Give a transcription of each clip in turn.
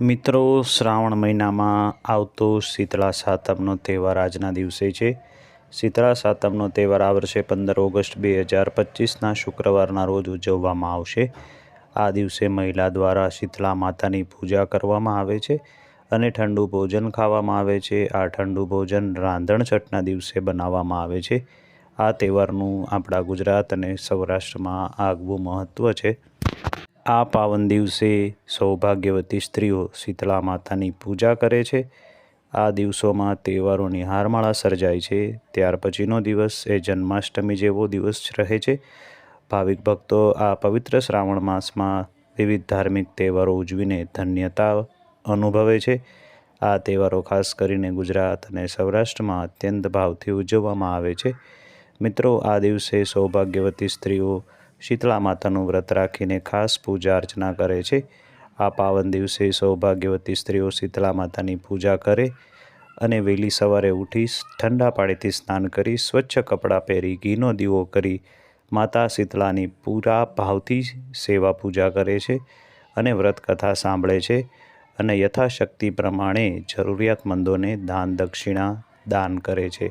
મિત્રો, શ્રાવણ મહિનામાં આવતો શીતળા સાતમનો તહેવાર આજના દિવસે છે. શીતળા સાતમનો તહેવાર આ વર્ષે પંદર ઓગસ્ટ બે હજાર પચીસના શુક્રવારના રોજ ઉજવવામાં આવશે. આ દિવસે મહિલા દ્વારા શીતળા માતાની પૂજા કરવામાં આવે છે અને ઠંડુ ભોજન ખાવામાં આવે છે. આ ઠંડુ ભોજન રાંધણ છઠના દિવસે બનાવવામાં આવે છે. આ તહેવારનું આપણા ગુજરાત અને સૌરાષ્ટ્રમાં આગવું મહત્ત્વ છે. આ પાવન દિવસે સૌભાગ્યવતી સ્ત્રીઓ શીતળા માતાની પૂજા કરે છે. આ દિવસોમાં તહેવારોની હારમાળા સર્જાય છે. ત્યાર પછીનો દિવસ એ જન્માષ્ટમી જેવો દિવસ રહે છે. ભાવિક ભક્તો આ પવિત્ર શ્રાવણ માસમાં વિવિધ ધાર્મિક તહેવારો ઉજવીને ધન્યતા અનુભવે છે. આ તહેવારો ખાસ કરીને ગુજરાત અને સૌરાષ્ટ્રમાં અત્યંત ભાવથી ઉજવવામાં આવે છે. મિત્રો, આ દિવસે સૌભાગ્યવતી સ્ત્રીઓ શીતળા માતાનું વ્રત રાખીને ખાસ પૂજા અર્ચના કરે છે. આ પાવન દિવસે સૌભાગ્યવતી સ્ત્રીઓ શીતળા માતાની પૂજા કરે અને વહેલી સવારે ઉઠી ઠંડા પાણીથી સ્નાન કરી સ્વચ્છ કપડાં પહેરી, ઘીનો દીવો કરી માતા શીતળાની પૂરા ભાવથી સેવા પૂજા કરે છે અને વ્રત કથા સાંભળે છે અને યથાશક્તિ પ્રમાણે જરૂરિયાતમંદોને દાન દક્ષિણા દાન કરે છે.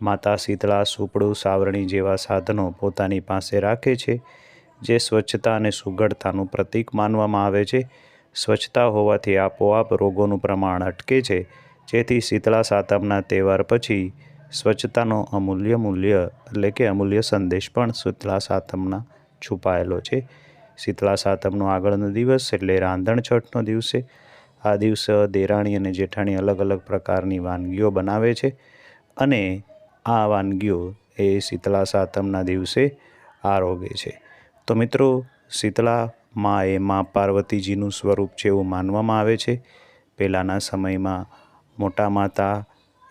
માતા શીતળા, સુપડું, સાવરણી જેવા સાધનો પોતાની પાસે રાખે છે, જે સ્વચ્છતા અને સુઘડતાનું પ્રતીક માનવામાં આવે છે. સ્વચ્છતા હોવાથી આપોઆપ રોગોનું પ્રમાણ અટકે છે. જેથી શીતળા સાતમના તહેવાર પછી સ્વચ્છતાનો અમૂલ્ય મૂલ્ય, એટલે કે અમૂલ્ય સંદેશ પણ શીતળા સાતમના છુપાયેલો છે. શીતળા સાતમનો આગળનો દિવસ એટલે રાંધણ છઠનો દિવસે. આ દિવસે દેરાણી અને જેઠાણી અલગ અલગ પ્રકારની વાનગીઓ બનાવે છે અને આ વાનગીઓ એ શીતળા સાતમના દિવસે આરોગે છે. તો મિત્રો શીતળા માં એ માં પાર્વતીજીનું સ્વરૂપ છે એવું માનવામાં આવે છે. પહેલાંના સમયમાં મોટા માતા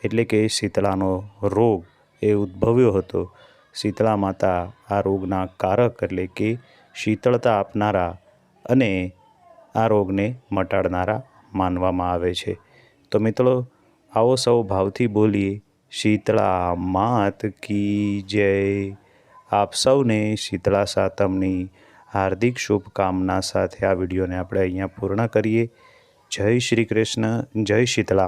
એટલે કે શીતળાનો રોગ એ ઉદ્ભવ્યો હતો. શીતળા માતા આ રોગના કારક એટલે કે શીતળતા આપનારા અને આ રોગને મટાડનારા માનવામાં આવે છે. તો મિત્રો, આવો સૌ ભાવથી બોલીએ. શીતળા માત કી જય. આપ સૌને શીતળા સાતમની હાર્દિક શુભકામના સાથે આ વિડીયોને આપણે અહીંયા પૂર્ણ કરીએ. જય શ્રી કૃષ્ણ, જય શીતળા.